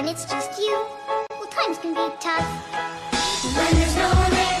when it's just you, well, times can be tough. When there's no one there.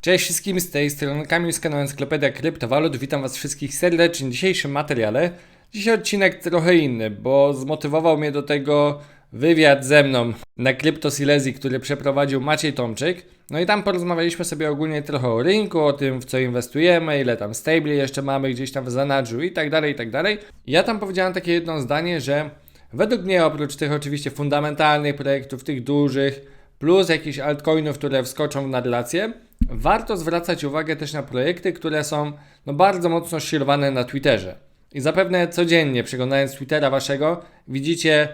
Cześć wszystkim, z tej strony Kamil z kanału Encyklopediia Kryptowalut. Witam Was wszystkich serdecznie w dzisiejszym materiale. Dzisiaj odcinek trochę inny, bo zmotywował mnie do tego wywiad ze mną na Crypto Silesii, który przeprowadził Maciej Tomczyk. No i tam porozmawialiśmy sobie ogólnie trochę o rynku, o tym w co inwestujemy, ile tam stabli jeszcze mamy gdzieś tam w zanadrzu i tak dalej, i tak dalej. Ja tam powiedziałem takie jedno zdanie, że według mnie oprócz tych oczywiście fundamentalnych projektów, tych dużych, plus jakichś altcoinów, które wskoczą w nadlację, warto zwracać uwagę też na projekty, które są no, bardzo mocno shirowane na Twitterze. I zapewne codziennie przeglądając Twittera waszego widzicie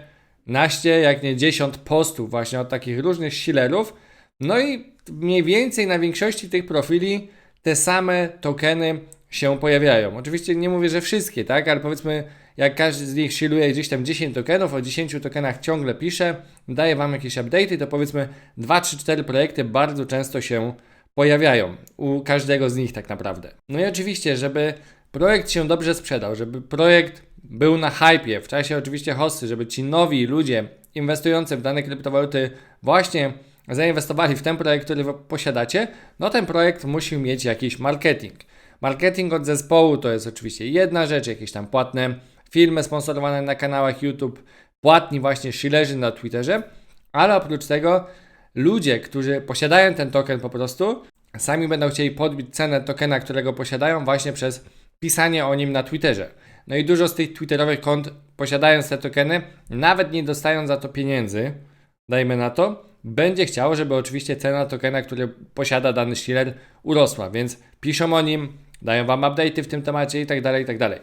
naście, jak nie dziesiąt postów właśnie od takich różnych shillerów. No i mniej więcej na większości tych profili te same tokeny się pojawiają. Oczywiście nie mówię, że wszystkie, tak, ale powiedzmy, jak każdy z nich shilluje gdzieś tam 10 tokenów, o 10 tokenach ciągle pisze, daje Wam jakieś update'y, to powiedzmy 2, 3, 4 projekty bardzo często się pojawiają u każdego z nich tak naprawdę. No i oczywiście, żeby projekt się dobrze sprzedał, żeby projekt był na hypie, w czasie oczywiście hosty, żeby ci nowi ludzie inwestujący w dane kryptowaluty właśnie zainwestowali w ten projekt, który posiadacie, no ten projekt musi mieć jakiś marketing. Marketing od zespołu to jest oczywiście jedna rzecz, jakieś tam płatne filmy sponsorowane na kanałach YouTube, płatni właśnie shillerzy na Twitterze, ale oprócz tego ludzie, którzy posiadają ten token po prostu, sami będą chcieli podbić cenę tokena, którego posiadają właśnie przez pisanie o nim na Twitterze. No i dużo z tych twitterowych kont, posiadając te tokeny, nawet nie dostają za to pieniędzy, dajmy na to, będzie chciało, żeby oczywiście cena tokena, który posiada dany shiller, urosła, więc piszą o nim, dają Wam update'y w tym temacie i tak dalej, i tak dalej.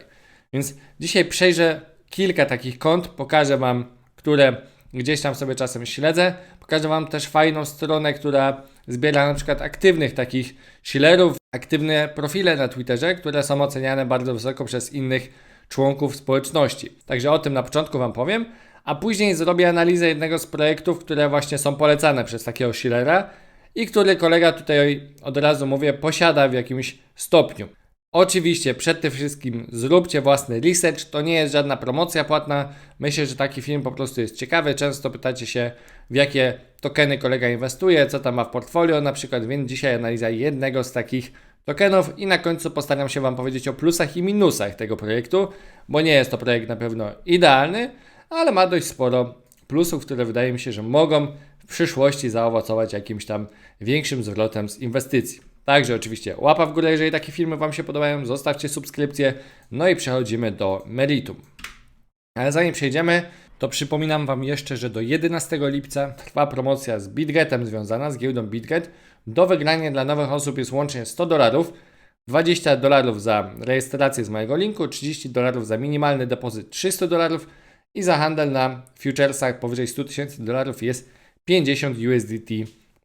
Więc dzisiaj przejrzę kilka takich kont, pokażę Wam, które gdzieś tam sobie czasem śledzę. Pokażę Wam też fajną stronę, która zbiera na przykład aktywnych takich shillerów, aktywne profile na Twitterze, które są oceniane bardzo wysoko przez innych członków społeczności. Także o tym na początku Wam powiem, a później zrobię analizę jednego z projektów, które właśnie są polecane przez takiego shillera i który kolega tutaj od razu mówię posiada w jakimś stopniu. Oczywiście przed tym wszystkim zróbcie własny research, to nie jest żadna promocja płatna. Myślę, że taki film po prostu jest ciekawy. Często pytacie się, w jakie tokeny kolega inwestuje, co tam ma w portfolio na przykład, więc dzisiaj analiza jednego z takich tokenów i na końcu postaram się Wam powiedzieć o plusach i minusach tego projektu, bo nie jest to projekt na pewno idealny, ale ma dość sporo plusów, które wydaje mi się, że mogą w przyszłości zaowocować jakimś tam większym zwrotem z inwestycji. Także oczywiście łapa w górę, jeżeli takie filmy Wam się podobają, zostawcie subskrypcję, no i przechodzimy do meritum. Ale zanim przejdziemy, to przypominam Wam jeszcze, że do 11 lipca trwa promocja z BitGetem związana z giełdą BitGet. Do wygrania dla nowych osób jest łącznie 100 dolarów, 20 dolarów za rejestrację z mojego linku, 30 dolarów za minimalny depozyt 300 dolarów i za handel na futuresach powyżej 100 tysięcy dolarów jest 50 USDT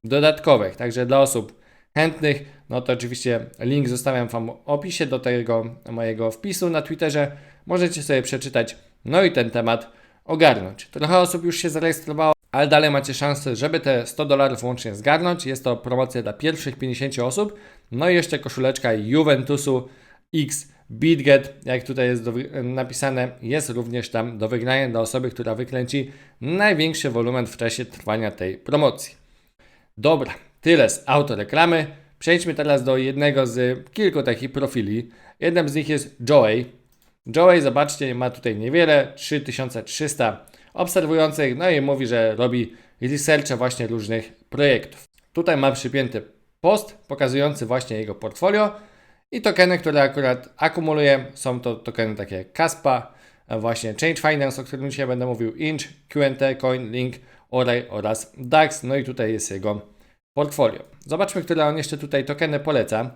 dodatkowych. Także dla osób chętnych, no to oczywiście link zostawiam Wam w opisie do tego mojego wpisu na Twitterze. Możecie sobie przeczytać, no i ten temat ogarnąć. Trochę osób już się zarejestrowało, ale dalej macie szansę, żeby te 100 dolarów łącznie zgarnąć. Jest to promocja dla pierwszych 50 osób. No i jeszcze koszuleczka Juventusu X BitGet, jak tutaj jest do, napisane, jest również tam do wygrania dla osoby, która wykręci największy wolumen w czasie trwania tej promocji. Dobra, tyle z autoreklamy. Przejdźmy teraz do jednego z kilku takich profili. Jednym z nich jest Joey. Joey, zobaczcie, ma tutaj niewiele, 3300 obserwujących, no i mówi, że robi researche właśnie różnych projektów. Tutaj ma przypięty post pokazujący właśnie jego portfolio i tokeny, które akurat akumuluje. Są to tokeny takie jak Kaspa, właśnie Change Finance, o którym dzisiaj będę mówił, Inch, QNT, Coin, Link, Oray oraz DAX. No i tutaj jest jego portfolio. Zobaczmy, które on jeszcze tutaj tokeny poleca.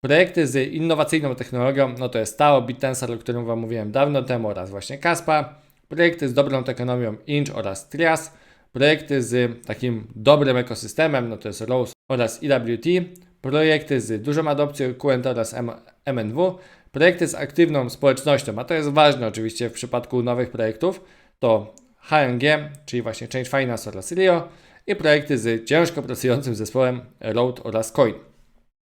Projekty z innowacyjną technologią, no to jest Tao, BitTensor, o którym Wam mówiłem dawno temu oraz właśnie Kaspa. Projekty z dobrą ekonomią Inch oraz Trias. Projekty z takim dobrym ekosystemem, no to jest Rose oraz EWT. Projekty z dużą adopcją QNT oraz M- MNW. Projekty z aktywną społecznością, a to jest ważne oczywiście w przypadku nowych projektów, to HNG, czyli właśnie Change Finance oraz Rio i projekty z ciężko pracującym zespołem Road oraz Coin.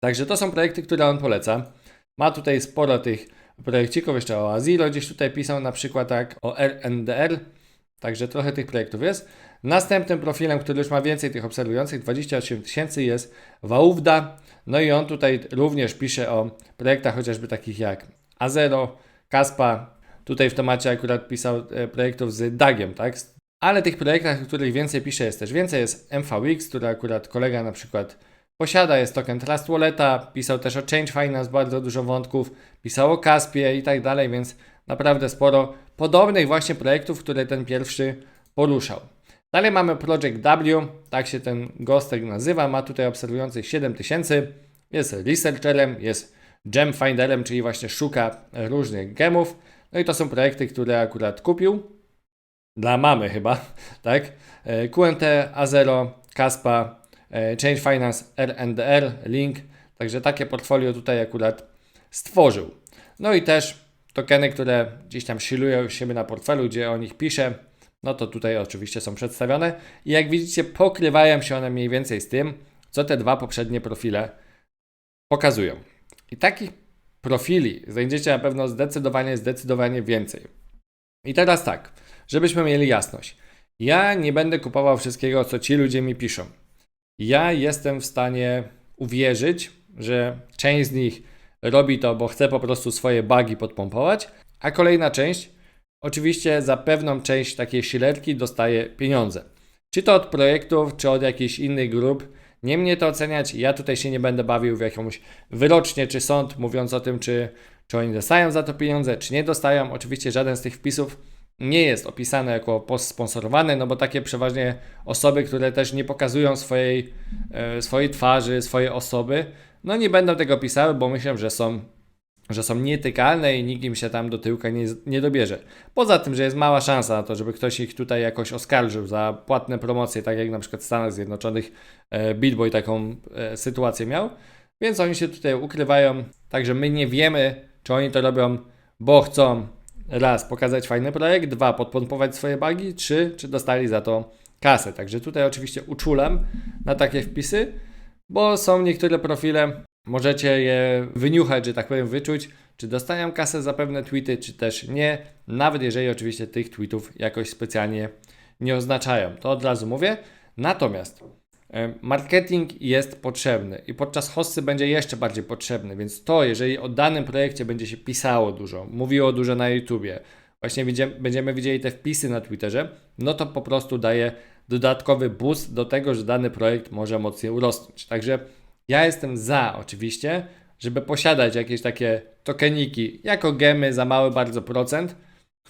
Także to są projekty, które on poleca. Ma tutaj sporo tych projekcików, jeszcze o Aziro gdzieś tutaj pisał, na przykład tak o RNDR, Także trochę tych projektów jest. Następnym profilem, który już ma więcej tych obserwujących, 28 tysięcy, jest Waówda. No i on tutaj również pisze o projektach chociażby takich jak Azero, Kaspa. Tutaj w temacie akurat pisał e, projektów z Dagiem, tak? Ale tych projektach, o których więcej pisze, jest też więcej. Jest MVX, który akurat kolega na przykład posiada, jest token Trust Walleta, pisał też o Change Finance, bardzo dużo wątków, pisał o Kaspie i tak dalej, więc naprawdę sporo podobnych właśnie projektów, które ten pierwszy poruszał. Dalej mamy Project W, tak się ten gostek nazywa, ma tutaj obserwujących 7000, jest researcherem, jest gem finderem, czyli właśnie szuka różnych gemów. No i to są projekty, które akurat kupił, dla mamy chyba, tak? E, QNT, Azero, Kaspa, e, Change Finance, RNDR, Link, także takie portfolio tutaj akurat stworzył. No i też tokeny, które gdzieś tam silują siebie na portfelu, gdzie o nich pisze, no to tutaj oczywiście są przedstawione i jak widzicie pokrywają się one mniej więcej z tym, co te dwa poprzednie profile pokazują. I takich profili znajdziecie na pewno zdecydowanie, zdecydowanie więcej. I teraz tak, żebyśmy mieli jasność. Ja nie będę kupował wszystkiego, co ci ludzie mi piszą. Ja jestem w stanie uwierzyć, że część z nich robi to, bo chce po prostu swoje bugi podpompować, a kolejna część, oczywiście za pewną część takiej silerki dostaje pieniądze. Czy to od projektów, czy od jakichś innych grup. Nie mnie to oceniać, ja tutaj się nie będę bawił w jakąś wyrocznie czy sąd, mówiąc o tym, czy, czy oni dostają za to pieniądze, czy nie dostają. Oczywiście żaden z tych wpisów nie jest opisany jako post sponsorowany, no bo takie przeważnie osoby, które też nie pokazują swojej, e, swojej twarzy, swojej osoby, no nie będą tego pisały, bo myślę, że są, że są nietykalne i nikt im się tam do tyłka nie, nie dobierze. Poza tym, że jest mała szansa na to, żeby ktoś ich tutaj jakoś oskarżył za płatne promocje, tak jak na przykład w Stanach Zjednoczonych e, Bitboy taką e, sytuację miał, więc oni się tutaj ukrywają, także my nie wiemy, czy oni to robią, bo chcą raz pokazać fajny projekt, dwa podpompować swoje bugi, trzy czy dostali za to kasę. Także tutaj oczywiście uczulam na takie wpisy, bo są niektóre profile, możecie je wyniuchać, że tak powiem, wyczuć, czy dostają kasę za pewne tweety, czy też nie, nawet jeżeli oczywiście tych tweetów jakoś specjalnie nie oznaczają. To od razu mówię. Natomiast marketing jest potrzebny i podczas hossy będzie jeszcze bardziej potrzebny, więc to, jeżeli o danym projekcie będzie się pisało dużo, mówiło dużo na YouTubie, właśnie będziemy widzieli te wpisy na Twitterze, no to po prostu daje dodatkowy boost do tego, że dany projekt może mocniej urosnąć. Także ja jestem za oczywiście, żeby posiadać jakieś takie tokeniki jako gemy za mały bardzo procent,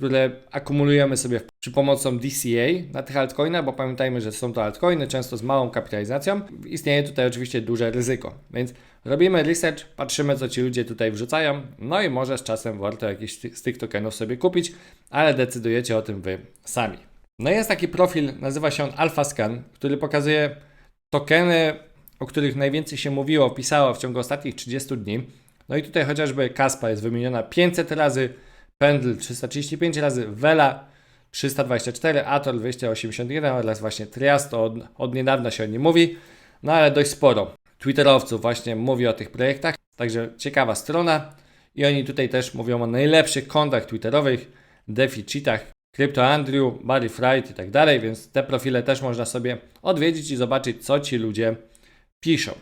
które akumulujemy sobie przy pomocą DCA na tych altcoinach, bo pamiętajmy, że są to altcoiny, często z małą kapitalizacją. Istnieje tutaj oczywiście duże ryzyko, więc robimy research, patrzymy co ci ludzie tutaj wrzucają, no i może z czasem warto jakiś z tych tokenów sobie kupić, ale decydujecie o tym wy sami. No jest taki profil, nazywa się on AlphaScan, który pokazuje tokeny, o których najwięcej się mówiło, pisało w ciągu ostatnich 30 dni. No i tutaj chociażby Kaspa jest wymieniona 500 razy, Pendle 335 razy, Vela 324, Ator 281 oraz właśnie Trias, to od, od niedawna się o nim mówi, no ale dość sporo Twitterowców właśnie mówi o tych projektach, także ciekawa strona i oni tutaj też mówią o najlepszych kontach Twitterowych, deficitach, Crypto Andrew, Barry Fright i tak dalej, więc te profile też można sobie odwiedzić i zobaczyć, co ci ludzie piszą.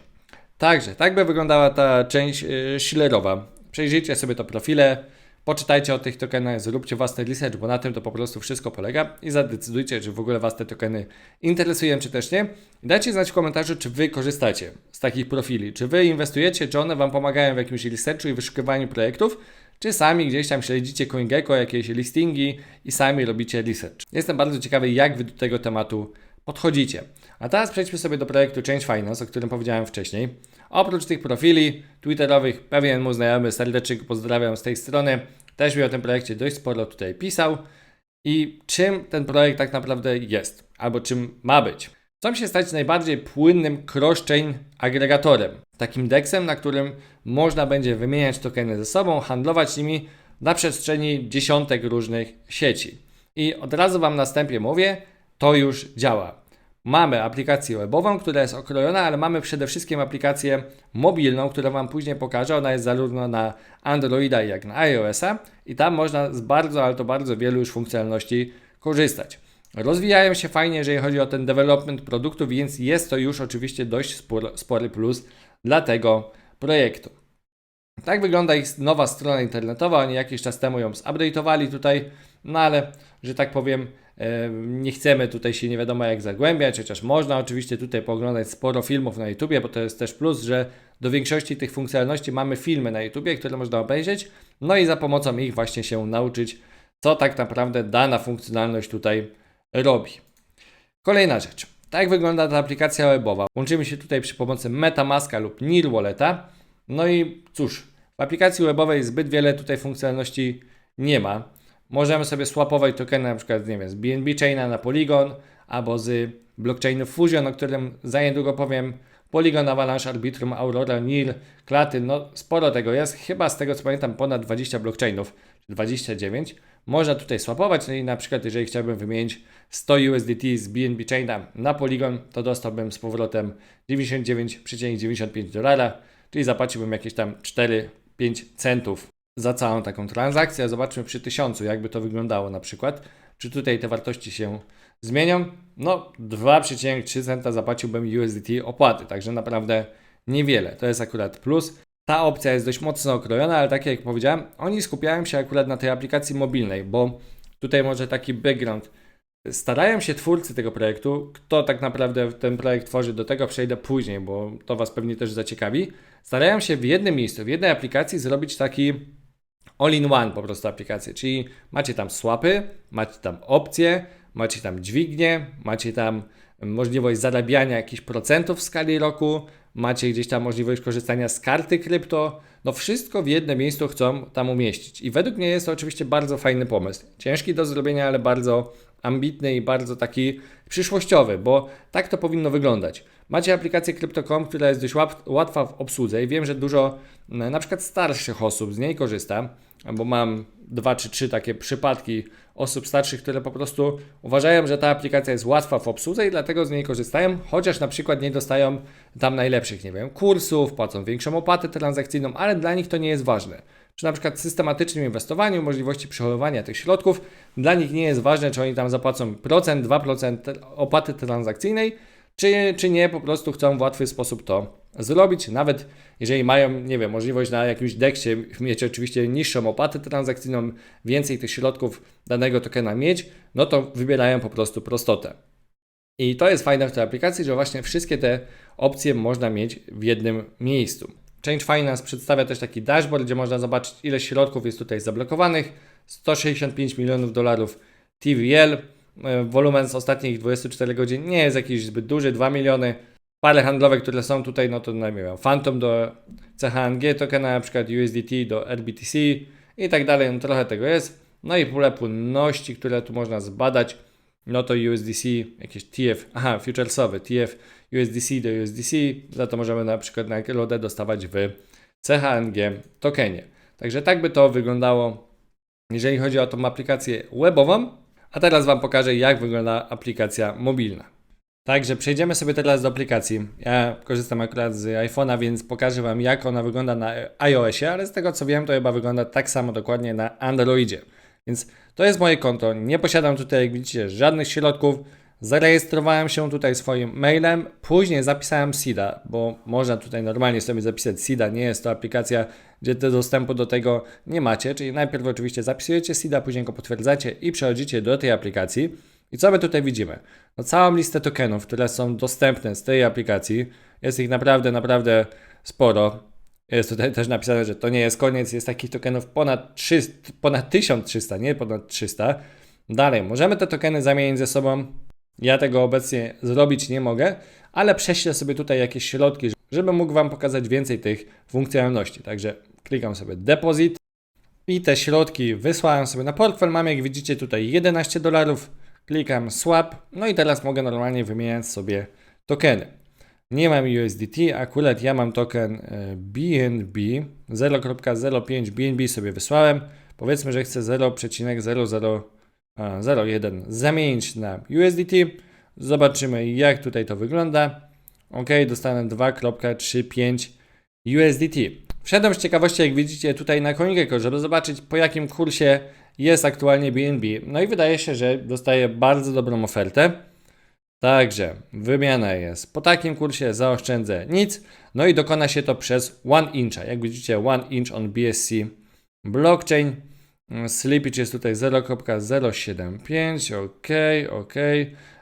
Także, tak by wyglądała ta część yy, Schillerowa. Przejrzyjcie sobie to profile, poczytajcie o tych tokenach, zróbcie własny research, bo na tym to po prostu wszystko polega i zadecydujcie, czy w ogóle Was te tokeny interesują, czy też nie. I dajcie znać w komentarzu, czy Wy korzystacie z takich profili, czy Wy inwestujecie, czy one Wam pomagają w jakimś researchu i wyszukiwaniu projektów, czy sami gdzieś tam śledzicie CoinGecko, jakieś listingi i sami robicie research. Jestem bardzo ciekawy, jak Wy do tego tematu podchodzicie. A teraz przejdźmy sobie do projektu Change Finance, o którym powiedziałem wcześniej. Oprócz tych profili twitterowych, pewien mój znajomy, serdecznie pozdrawiam z tej strony, też mi o tym projekcie dość sporo tutaj pisał. I czym ten projekt tak naprawdę jest, albo czym ma być? Chcą się stać najbardziej płynnym cross-chain agregatorem, takim deksem, na którym można będzie wymieniać tokeny ze sobą, handlować nimi na przestrzeni dziesiątek różnych sieci. I od razu Wam na wstępie mówię, to już działa. Mamy aplikację webową, która jest okrojona, ale mamy przede wszystkim aplikację mobilną, którą Wam później pokażę. Ona jest zarówno na Androida, jak na iOS-a i tam można z bardzo, ale to bardzo wielu już funkcjonalności korzystać. rozwijają się fajnie, jeżeli chodzi o ten development produktu, więc jest to już oczywiście dość spór, spory plus dla tego projektu. Tak wygląda ich nowa strona internetowa. Oni jakiś czas temu ją zupdate'owali tutaj, no ale, że tak powiem, nie chcemy tutaj się nie wiadomo jak zagłębiać, chociaż można oczywiście tutaj pooglądać sporo filmów na YouTubie, bo to jest też plus, że do większości tych funkcjonalności mamy filmy na YouTubie, które można obejrzeć, no i za pomocą ich właśnie się nauczyć, co tak naprawdę dana funkcjonalność tutaj robi. Kolejna rzecz. Tak wygląda ta aplikacja webowa. Łączymy się tutaj przy pomocy MetaMaska lub Near Walleta. No i cóż, w aplikacji webowej zbyt wiele tutaj funkcjonalności nie ma. Możemy sobie swapować tokeny na przykład nie wiem, z BNB Chaina na Polygon albo z blockchainu Fusion, o którym za niedługo powiem. Polygon, Avalanche, Arbitrum, Aurora, NIR, Klaty, no sporo tego jest. Chyba z tego co pamiętam ponad 20 blockchainów, 29. Można tutaj swapować, no i na przykład jeżeli chciałbym wymienić 100 USDT z BNB Chaina na Polygon, to dostałbym z powrotem 99,95 dolara, czyli zapłaciłbym jakieś tam 4-5 centów za całą taką transakcję. Zobaczmy przy 1000, jakby to wyglądało na przykład. Czy tutaj te wartości się zmienią? No, 2,3 centa zapłaciłbym USDT opłaty, także naprawdę niewiele. To jest akurat plus. Ta opcja jest dość mocno okrojona, ale tak jak powiedziałem, oni skupiają się akurat na tej aplikacji mobilnej, bo tutaj może taki background. Starają się twórcy tego projektu, kto tak naprawdę ten projekt tworzy, do tego przejdę później, bo to Was pewnie też zaciekawi. Starają się w jednym miejscu, w jednej aplikacji zrobić taki all-in-one po prostu aplikację, czyli macie tam swapy, macie tam opcje, macie tam dźwignię, macie tam możliwość zarabiania jakichś procentów w skali roku, macie gdzieś tam możliwość korzystania z karty krypto, no wszystko w jednym miejscu chcą tam umieścić. I według mnie jest to oczywiście bardzo fajny pomysł. Ciężki do zrobienia, ale bardzo ambitny i bardzo taki przyszłościowy, bo tak to powinno wyglądać. Macie aplikację Crypto.com, która jest dość łat- łatwa w obsłudze i wiem, że dużo m, na przykład starszych osób z niej korzysta, bo mam dwa czy trzy takie przypadki osób starszych, które po prostu uważają, że ta aplikacja jest łatwa w obsłudze i dlatego z niej korzystają, chociaż na przykład nie dostają tam najlepszych, nie wiem, kursów, płacą większą opłatę transakcyjną, ale dla nich to nie jest ważne. Przy na przykład systematycznym inwestowaniu, możliwości przechowywania tych środków, dla nich nie jest ważne, czy oni tam zapłacą procent, 2% opłaty transakcyjnej, czy, czy nie, po prostu chcą w łatwy sposób to zrobić, nawet jeżeli mają, nie wiem, możliwość na jakimś deksie mieć oczywiście niższą opłatę transakcyjną, więcej tych środków danego tokena mieć, no to wybierają po prostu prostotę. I to jest fajne w tej aplikacji, że właśnie wszystkie te opcje można mieć w jednym miejscu. Change Finance przedstawia też taki dashboard, gdzie można zobaczyć ile środków jest tutaj zablokowanych. 165 milionów dolarów TVL, Wolumen z ostatnich 24 godzin nie jest jakiś zbyt duży, 2 miliony. Pary handlowe, które są tutaj, no to nie wiem, Phantom do CHNG tokena, na przykład USDT do RBTC i tak dalej, no trochę tego jest. No i pulę płynności, które tu można zbadać, no to USDC, jakieś TF, aha, futuresowy, TF USDC do USDC, za to możemy na przykład na LOD dostawać w CHNG tokenie. Także tak by to wyglądało, jeżeli chodzi o tą aplikację webową. A teraz Wam pokażę, jak wygląda aplikacja mobilna. Także przejdziemy sobie teraz do aplikacji. Ja korzystam akurat z iPhone'a, więc pokażę Wam, jak ona wygląda na iOSie, ale z tego co wiem, to chyba wygląda tak samo dokładnie na Androidzie. Więc to jest moje konto. Nie posiadam tutaj, jak widzicie, żadnych środków. Zarejestrowałem się tutaj swoim mailem, później zapisałem SIDA, bo można tutaj normalnie sobie zapisać SIDA, nie jest to aplikacja, gdzie do dostępu do tego nie macie, czyli najpierw oczywiście zapisujecie SIDA, później go potwierdzacie i przechodzicie do tej aplikacji. I co my tutaj widzimy? No całą listę tokenów, które są dostępne z tej aplikacji, jest ich naprawdę, naprawdę sporo. Jest tutaj też napisane, że to nie jest koniec, jest takich tokenów ponad, 300, ponad 1300, nie ponad 300. Dalej, możemy te tokeny zamienić ze sobą ja tego obecnie zrobić nie mogę, ale prześlę sobie tutaj jakieś środki, żeby mógł Wam pokazać więcej tych funkcjonalności. Także klikam sobie deposit i te środki wysłałem sobie na portfel. Mam jak widzicie tutaj 11 dolarów. Klikam swap, no i teraz mogę normalnie wymieniać sobie tokeny. Nie mam USDT, akurat ja mam token BNB 0.05 BNB sobie wysłałem. Powiedzmy, że chcę 0,00 a, 0,1 zamienić na USDT. Zobaczymy jak tutaj to wygląda. Ok, dostanę 2,35 USDT. Wszedłem z ciekawości, jak widzicie, tutaj na CoinGecko, żeby zobaczyć po jakim kursie jest aktualnie BNB. No i wydaje się, że dostaje bardzo dobrą ofertę. Także wymiana jest po takim kursie, zaoszczędzę nic. No i dokona się to przez One Incha. Jak widzicie, One Inch on BSC Blockchain. Slippage jest tutaj 0.075, ok, ok.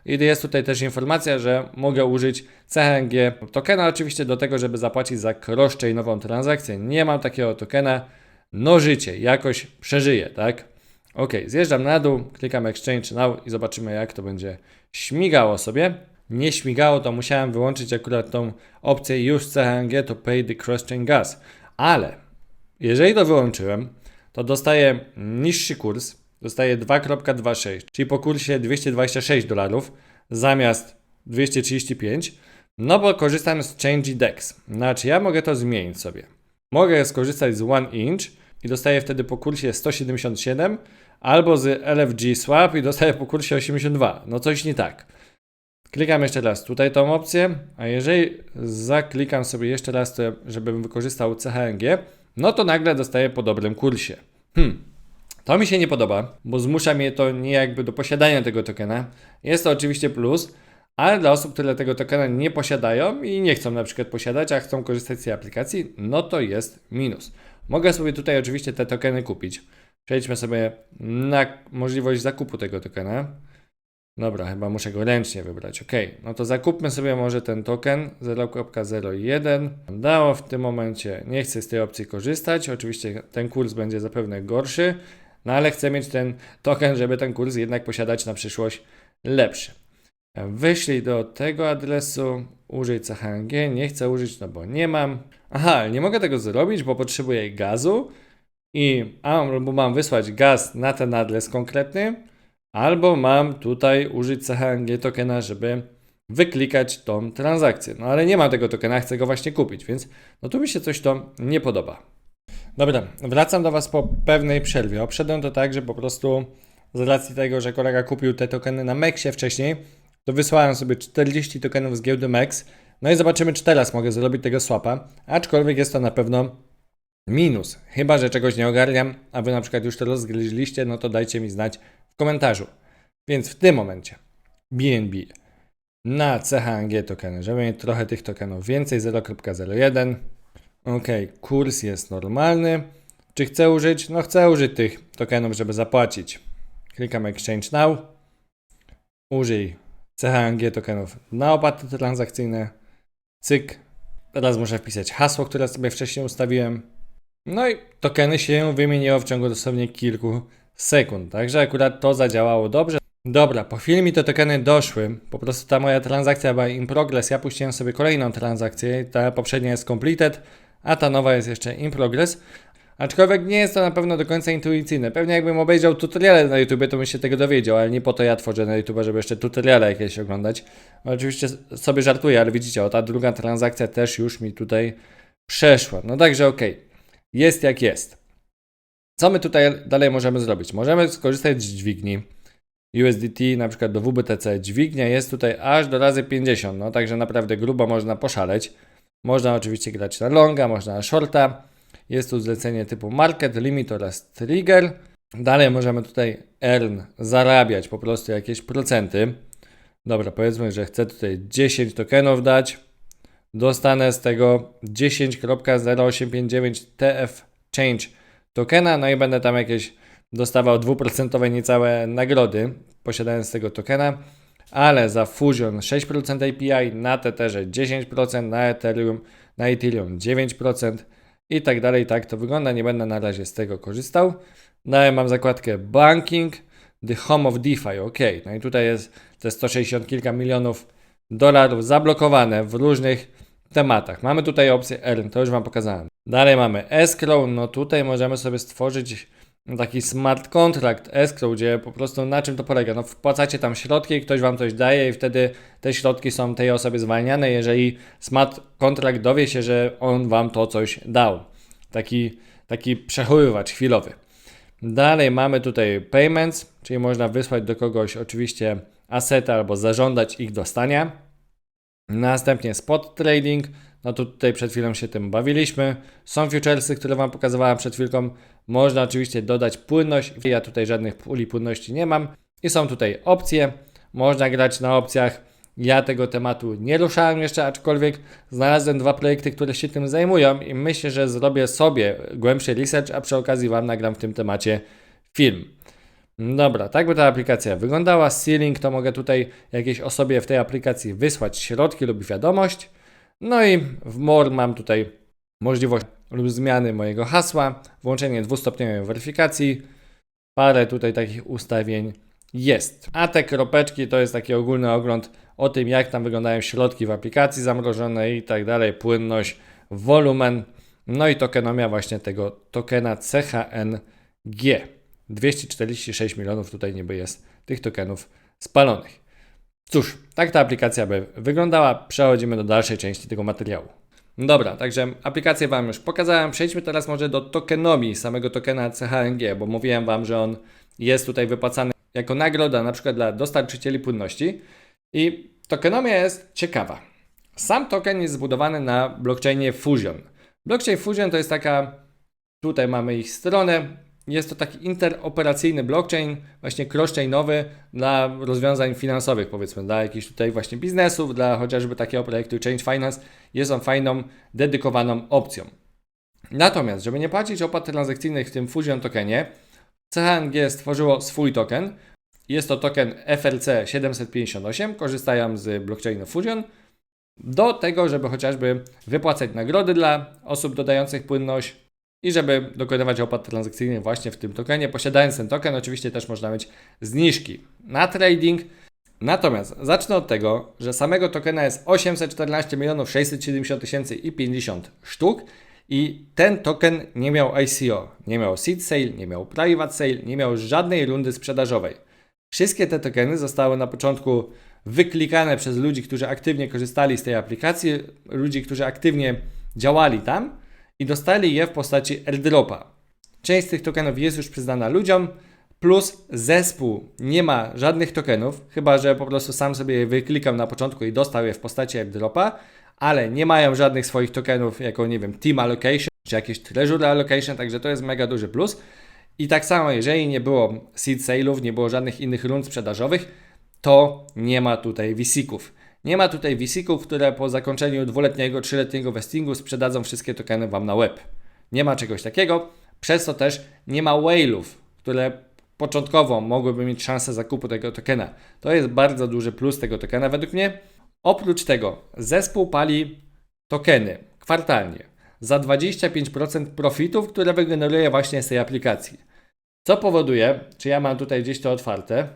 I jest tutaj też informacja, że mogę użyć CHNG tokena oczywiście do tego, żeby zapłacić za cross-chainową transakcję. Nie mam takiego tokena, no życie, jakoś przeżyję, tak? Ok, zjeżdżam na dół, klikam Exchange Now i zobaczymy jak to będzie śmigało sobie. Nie śmigało, to musiałem wyłączyć akurat tą opcję już CHNG to pay the cross-chain gas. Ale jeżeli to wyłączyłem, to dostaję niższy kurs, dostaję 2.26, czyli po kursie 226 dolarów zamiast 235, no bo korzystam z Change Dex. Znaczy ja mogę to zmienić sobie. Mogę skorzystać z One Inch i dostaję wtedy po kursie 177, albo z LFG Swap i dostaję po kursie 82. No coś nie tak. Klikam jeszcze raz tutaj tą opcję, a jeżeli zaklikam sobie jeszcze raz, to żebym wykorzystał CHNG, no to nagle dostaję po dobrym kursie. Hmm. To mi się nie podoba, bo zmusza mnie to nie jakby do posiadania tego tokena. Jest to oczywiście plus, ale dla osób, które tego tokena nie posiadają i nie chcą na przykład posiadać, a chcą korzystać z tej aplikacji, no to jest minus. Mogę sobie tutaj oczywiście te tokeny kupić. Przejdźmy sobie na możliwość zakupu tego tokena. Dobra, chyba muszę go ręcznie wybrać. Ok, no to zakupmy sobie może ten token 0.01. Dało w tym momencie, nie chcę z tej opcji korzystać. Oczywiście ten kurs będzie zapewne gorszy, no ale chcę mieć ten token, żeby ten kurs jednak posiadać na przyszłość lepszy. Wyślij do tego adresu, użyj CHNG, nie chcę użyć, no bo nie mam. Aha, nie mogę tego zrobić, bo potrzebuję gazu i albo mam wysłać gaz na ten adres konkretny, albo mam tutaj użyć CHNG tokena, żeby wyklikać tą transakcję. No ale nie mam tego tokena, chcę go właśnie kupić, więc no tu mi się coś to nie podoba. Dobra, wracam do Was po pewnej przerwie. Obszedłem to tak, że po prostu z racji tego, że kolega kupił te tokeny na Mexie wcześniej, to wysłałem sobie 40 tokenów z giełdy Mex. No i zobaczymy, czy teraz mogę zrobić tego swapa. Aczkolwiek jest to na pewno minus. Chyba, że czegoś nie ogarniam, a Wy na przykład już to rozgryźliście, no to dajcie mi znać w komentarzu. Więc w tym momencie BNB na CHNG tokeny, żeby mieć trochę tych tokenów więcej, 0.01. Ok, kurs jest normalny. Czy chcę użyć? No chcę użyć tych tokenów, żeby zapłacić. Klikam Exchange Now. Użyj CHNG tokenów na opłaty transakcyjne. Cyk. Teraz muszę wpisać hasło, które sobie wcześniej ustawiłem. No i tokeny się wymieniło w ciągu dosłownie kilku sekund. Także akurat to zadziałało dobrze. Dobra, po chwili mi te tokeny doszły. Po prostu ta moja transakcja była in progress. Ja puściłem sobie kolejną transakcję. Ta poprzednia jest completed, a ta nowa jest jeszcze in progress. Aczkolwiek nie jest to na pewno do końca intuicyjne. Pewnie jakbym obejrzał tutoriale na YouTube, to bym się tego dowiedział, ale nie po to ja tworzę na YouTube, żeby jeszcze tutoriale jakieś oglądać. Oczywiście sobie żartuję, ale widzicie, o ta druga transakcja też już mi tutaj przeszła. No także okej. Jest jak jest. Co my tutaj dalej możemy zrobić? Możemy skorzystać z dźwigni. USDT na przykład do WBTC. Dźwignia jest tutaj aż do razy 50, no także naprawdę grubo można poszaleć. Można oczywiście grać na longa, można na shorta. Jest tu zlecenie typu market, limit oraz trigger. Dalej możemy tutaj earn, zarabiać po prostu jakieś procenty. Dobra, powiedzmy, że chcę tutaj 10 tokenów dać. Dostanę z tego 10.0859 TF Change tokena, no i będę tam jakieś dostawał 2% niecałe nagrody posiadając tego tokena, ale za Fusion 6% API, na Tetherze 10%, na Ethereum, na Ethereum 9% i tak dalej, tak to wygląda, nie będę na razie z tego korzystał. Dalej mam zakładkę Banking, The Home of DeFi, ok, no i tutaj jest te 160 kilka milionów dolarów zablokowane w różnych tematach. Mamy tutaj opcję Earn, to już Wam pokazałem. Dalej mamy Escrow, no tutaj możemy sobie stworzyć taki smart contract escrow, gdzie po prostu na czym to polega? No wpłacacie tam środki, ktoś wam coś daje i wtedy te środki są tej osobie zwalniane, jeżeli smart contract dowie się, że on wam to coś dał. Taki, taki przechowywacz chwilowy. Dalej mamy tutaj payments, czyli można wysłać do kogoś oczywiście asety albo zażądać ich dostania. Następnie spot trading, no to tutaj przed chwilą się tym bawiliśmy. Są futuresy, które Wam pokazywałem przed chwilką. Można oczywiście dodać płynność. Ja tutaj żadnych puli płynności nie mam. I są tutaj opcje. Można grać na opcjach. Ja tego tematu nie ruszałem jeszcze, aczkolwiek znalazłem dwa projekty, które się tym zajmują i myślę, że zrobię sobie głębszy research, a przy okazji Wam nagram w tym temacie film. Dobra, tak by ta aplikacja wyglądała. Sealing to mogę tutaj jakiejś osobie w tej aplikacji wysłać środki lub wiadomość. No i w More mam tutaj możliwość lub zmiany mojego hasła, włączenie dwustopniowej weryfikacji, parę tutaj takich ustawień jest. A te kropeczki to jest taki ogólny ogląd o tym, jak tam wyglądają środki w aplikacji zamrożonej i tak dalej, płynność, wolumen, no i tokenomia właśnie tego tokena CHNG. 246 milionów tutaj niby jest tych tokenów spalonych. Cóż, tak ta aplikacja by wyglądała. Przechodzimy do dalszej części tego materiału. Dobra, także aplikację Wam już pokazałem. Przejdźmy teraz może do tokenomii samego tokena CHNG, bo mówiłem Wam, że on jest tutaj wypłacany jako nagroda na przykład dla dostarczycieli płynności. I tokenomia jest ciekawa. Sam token jest zbudowany na blockchainie Fusion. Blockchain Fusion to jest taka, tutaj mamy ich stronę, jest to taki interoperacyjny blockchain, właśnie cross-chainowy dla rozwiązań finansowych, powiedzmy, dla jakichś tutaj właśnie biznesów, dla chociażby takiego projektu Change Finance. Jest on fajną, dedykowaną opcją. Natomiast, żeby nie płacić opłat transakcyjnych w tym Fusion tokenie, CHNG stworzyło swój token. Jest to token FLC 758, korzystają z blockchainu Fusion do tego, żeby chociażby wypłacać nagrody dla osób dodających płynność i żeby dokonywać opłat transakcyjnych właśnie w tym tokenie. Posiadając ten token, oczywiście też można mieć zniżki na trading. Natomiast zacznę od tego, że samego tokena jest 814 milionów 670 tysięcy i 50 sztuk i ten token nie miał ICO, nie miał seed sale, nie miał private sale, nie miał żadnej rundy sprzedażowej. Wszystkie te tokeny zostały na początku wyklikane przez ludzi, którzy aktywnie korzystali z tej aplikacji, ludzi, którzy aktywnie działali tam i dostali je w postaci airdropa. Część z tych tokenów jest już przyznana ludziom, plus zespół nie ma żadnych tokenów, chyba że po prostu sam sobie je wyklikał na początku i dostał je w postaci airdropa, ale nie mają żadnych swoich tokenów jako, nie wiem, team allocation czy jakieś treasury allocation, także to jest mega duży plus. I tak samo, jeżeli nie było seed sale'ów, nie było żadnych innych rund sprzedażowych, to nie ma tutaj VC-ków. Nie ma tutaj VC-ków, które po zakończeniu dwuletniego, trzyletniego vestingu sprzedadzą wszystkie tokeny Wam na web. Nie ma czegoś takiego, przez to też nie ma whale'ów, które początkowo mogłyby mieć szansę zakupu tego tokena. To jest bardzo duży plus tego tokena według mnie. Oprócz tego zespół pali tokeny kwartalnie za 25% profitów, które wygeneruje właśnie z tej aplikacji. Co powoduje, czy ja mam tutaj gdzieś to otwarte,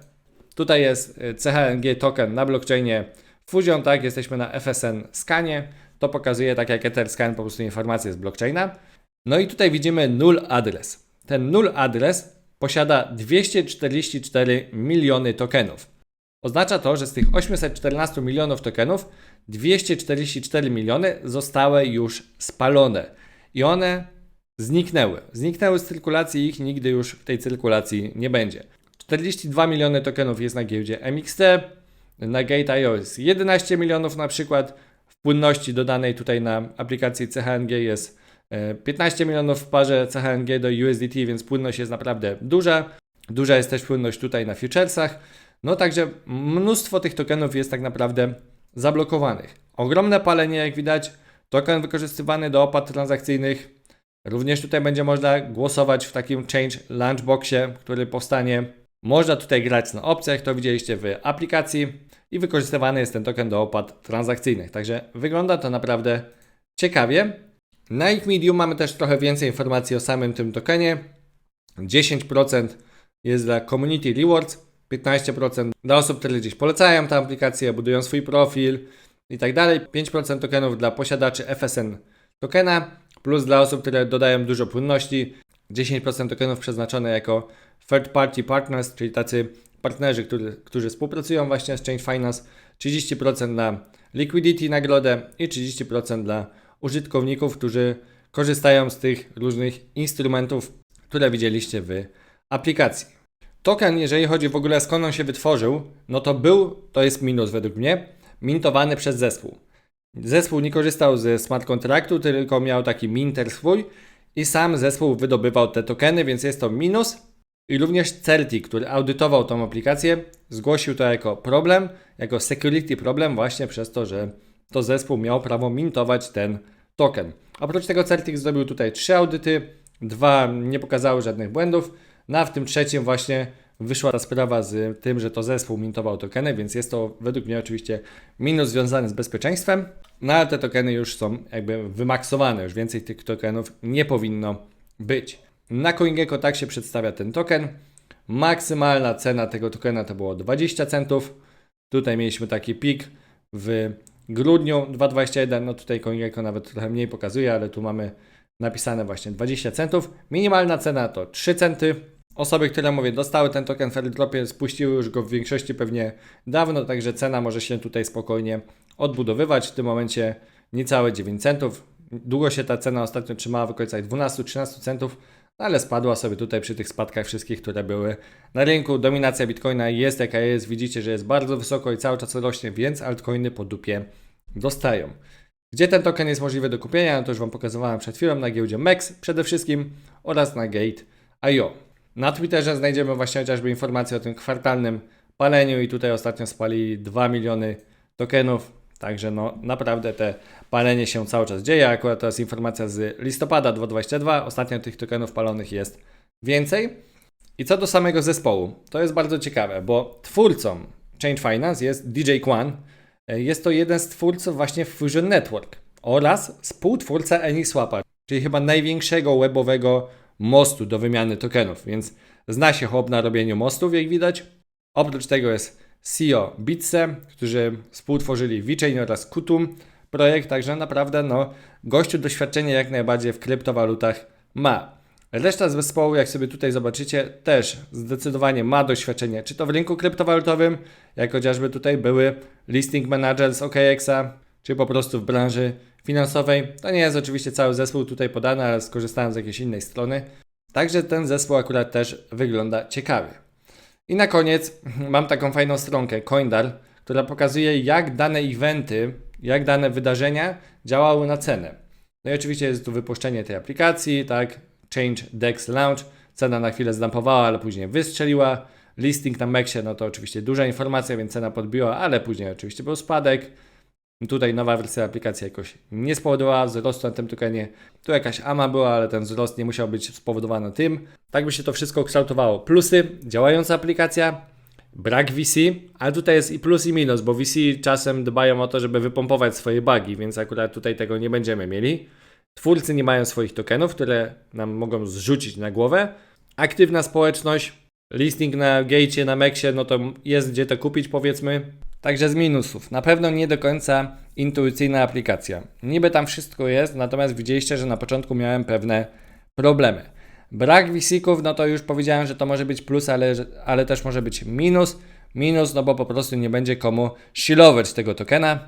tutaj jest y, CHNG token na blockchainie Fusion, tak, jesteśmy na FSN skanie, to pokazuje tak jak Etherscan po prostu informacje z blockchaina. No i tutaj widzimy null adres. Ten null adres posiada 244 miliony tokenów. Oznacza to, że z tych 814 milionów tokenów 244 miliony zostały już spalone i one zniknęły. Zniknęły z cyrkulacji, ich nigdy już w tej cyrkulacji nie będzie. 42 miliony tokenów jest na giełdzie MXT, na Gate.io jest 11 milionów na przykład, w płynności dodanej tutaj na aplikacji CHNG jest e, 15 milionów w parze CHNG do USDT, więc płynność jest naprawdę duża. Duża jest też płynność tutaj na futuresach. No także mnóstwo tych tokenów jest tak naprawdę zablokowanych. Ogromne palenie, jak widać, token wykorzystywany do opłat transakcyjnych. Również tutaj będzie można głosować w takim Change Lunchboxie, który powstanie. Można tutaj grać na opcjach, to widzieliście w aplikacji i wykorzystywany jest ten token do opłat transakcyjnych. Także wygląda to naprawdę ciekawie. Na ich medium mamy też trochę więcej informacji o samym tym tokenie. 10% jest dla Community Rewards, 15% dla osób, które gdzieś polecają tę aplikację, budują swój profil i tak dalej. 5% tokenów dla posiadaczy FSN tokena, plus dla osób, które dodają dużo płynności. 10% tokenów przeznaczone jako third party partners, czyli tacy partnerzy, którzy, którzy współpracują właśnie z Change Finance. 30% na liquidity nagrodę i 30% dla użytkowników, którzy korzystają z tych różnych instrumentów, które widzieliście w aplikacji. Token, jeżeli chodzi w ogóle skąd on się wytworzył, no to był, to jest minus według mnie, mintowany przez zespół. Zespół nie korzystał ze smart kontraktu, tylko miał taki minter swój i sam zespół wydobywał te tokeny, więc jest to minus. I również Certi, który audytował tą aplikację, zgłosił to jako problem, jako security problem właśnie przez to, że to zespół miał prawo mintować ten token. Oprócz tego Certix zrobił tutaj trzy audyty, dwa nie pokazały żadnych błędów, no a w tym trzecim właśnie wyszła ta sprawa z tym, że to zespół mintował tokeny, więc jest to według mnie oczywiście minus związany z bezpieczeństwem, no ale te tokeny już są jakby wymaksowane, już więcej tych tokenów nie powinno być. Na CoinGecko tak się przedstawia ten token. Maksymalna cena tego tokena to było 20 centów. Tutaj mieliśmy taki pik w grudniu 2,21. No tutaj CoinGecko nawet trochę mniej pokazuje, ale tu mamy napisane właśnie 20 centów. Minimalna cena to 3 centy. Osoby, które mówię, dostały ten token w airdropie, spuściły już go w większości pewnie dawno, także cena może się tutaj spokojnie odbudowywać. W tym momencie niecałe 9 centów. Długo się ta cena ostatnio trzymała w okolicach 12-13 centów, ale spadła sobie tutaj przy tych spadkach wszystkich, które były na rynku. Dominacja Bitcoina jest jaka jest, widzicie, że jest bardzo wysoko i cały czas rośnie, więc altcoiny po dupie dostają. Gdzie ten token jest możliwy do kupienia, no to już Wam pokazywałem przed chwilą na giełdzie MEX przede wszystkim oraz na Gate.io. Na Twitterze znajdziemy właśnie chociażby informacje o tym kwartalnym paleniu i tutaj ostatnio spalili 2 miliony tokenów, także no naprawdę te palenie się cały czas dzieje. Akurat to jest informacja z listopada 2022. Ostatnio tych tokenów palonych jest więcej. I co do samego zespołu, to jest bardzo ciekawe, bo twórcą Change Finance jest DJ Kwan. Jest to jeden z twórców właśnie Fusion Network oraz współtwórca AnySwapa, czyli chyba największego webowego mostu do wymiany tokenów, więc zna się chłop na robieniu mostów, jak widać. Oprócz tego jest CEO Bitse, którzy współtworzyli VeChain oraz Kutum projekt, także naprawdę no, gościu doświadczenie jak najbardziej w kryptowalutach ma. Reszta z zespołu, jak sobie tutaj zobaczycie, też zdecydowanie ma doświadczenie, czy to w rynku kryptowalutowym, jak chociażby tutaj były listing manager z OKX-a, czy po prostu w branży finansowej. To nie jest oczywiście cały zespół tutaj podany, ale skorzystałem z jakiejś innej strony. Także ten zespół akurat też wygląda ciekawie. I na koniec mam taką fajną stronkę Coindar, która pokazuje jak dane eventy, jak dane wydarzenia działały na cenę. No i oczywiście jest tu wypuszczenie tej aplikacji, tak, Change Dex Launch, cena na chwilę zdampowała, ale później wystrzeliła. Listing na Mexie, no to oczywiście duża informacja, więc cena podbiła, ale później oczywiście był spadek. Tutaj nowa wersja aplikacji jakoś nie spowodowała wzrostu na tym tokenie. Tu jakaś AMA była, ale ten wzrost nie musiał być spowodowany tym. Tak by się to wszystko kształtowało. Plusy, działająca aplikacja, brak VC, ale tutaj jest i plus i minus, bo VC czasem dbają o to, żeby wypompować swoje bugi, więc akurat tutaj tego nie będziemy mieli. Twórcy nie mają swoich tokenów, które nam mogą zrzucić na głowę. Aktywna społeczność, listing na Gatecie, na Mexie, no to jest gdzie to kupić powiedzmy. Także z minusów. Na pewno nie do końca intuicyjna aplikacja. Niby tam wszystko jest, natomiast widzieliście, że na początku miałem pewne problemy. Brak wisików, no to już powiedziałem, że to może być plus, ale, ale też może być minus. Minus, no bo po prostu nie będzie komu shilować tego tokena.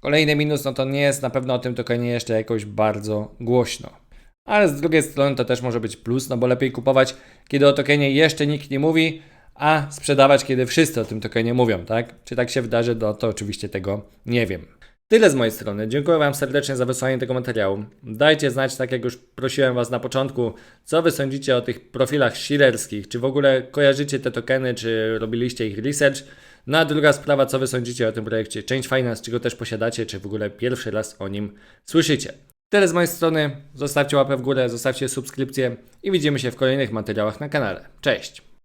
Kolejny minus, no to nie jest na pewno o tym tokenie jeszcze jakoś bardzo głośno. Ale z drugiej strony to też może być plus, no bo lepiej kupować, kiedy o tokenie jeszcze nikt nie mówi, a sprzedawać, kiedy wszyscy o tym tokenie mówią, tak? Czy tak się wydarzy, no to oczywiście tego nie wiem. Tyle z mojej strony. Dziękuję Wam serdecznie za wysłanie tego materiału. Dajcie znać, tak jak już prosiłem Was na początku, co Wy sądzicie o tych profilach shillerskich. Czy w ogóle kojarzycie te tokeny, czy robiliście ich research? No a druga sprawa, co Wy sądzicie o tym projekcie Change Finance, czy go też posiadacie, czy w ogóle pierwszy raz o nim słyszycie. Tyle z mojej strony. Zostawcie łapę w górę, zostawcie subskrypcję i widzimy się w kolejnych materiałach na kanale. Cześć!